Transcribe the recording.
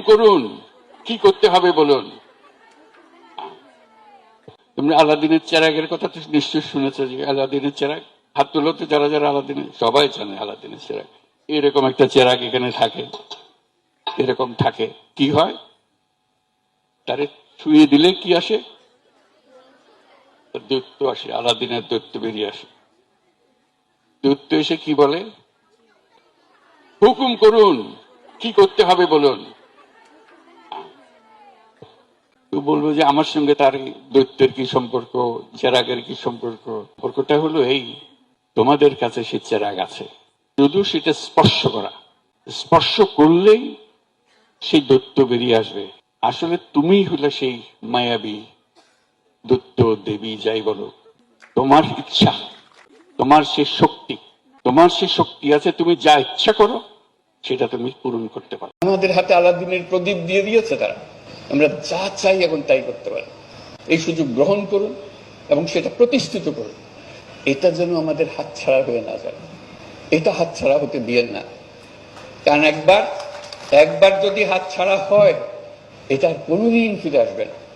করুন। কি করতে হবে বলুন? তুমি আলাদিনের চেরাগের কথা তো নিশ্চয় শুনেছো যে আলাদিনের চেরাগ? হাত তুলো তো যারা যারা আলাদিনের, সবাই জানে আলাদিনের চেরাগ। এরকম একটা চেরাগ এখানে থাকে। এরকম থাকে। কি হয়? তারে ছুঁয়ে দিলে কি আসে? দৈত্য আসে, আলাদিনের দৈত্য বেরিয়ে আসে। দৈত্য এসে কি বলে? হুকুম করুন। কি করতে হবে বলুন? বলব যে আমার সঙ্গে তার দৈত্যের কি সম্পর্ক, চেরাগের কি সম্পর্ক? সম্পর্কটা হলো এই, তোমাদের কাছে সে চেরাগ আছে। শুধু সেটা স্পর্শ করা। স্পর্শ করলেই সেই দৈত্য বেরিয়ে আসবে। আসলে তুমিই হলে সেই মায়াবী দৈত্য দেবী, যাই বলো। তোমার ইচ্ছা, তোমার সে শক্তি, তোমার সে শক্তি আছে, তুমি যা ইচ্ছা করো, সেটা তুমি পূরণ করতে পারো। আমাদের হাতে আলাদিনের প্রদীপ দিয়ে দিয়েছে তারা। আমরা যা চাই এখন তাই করতে পারি। এই সুযোগ গ্রহণ করুন এবং সেটা প্রতিষ্ঠিত করুন। এটা যেন আমাদের হাতছাড়া হয়ে না যায়। এটা হাত ছাড়া হতে দিয়েন না। কারণ একবার একবার যদি হাতছাড়া হয়, এটা কোনোদিন ফিরে আসবে না।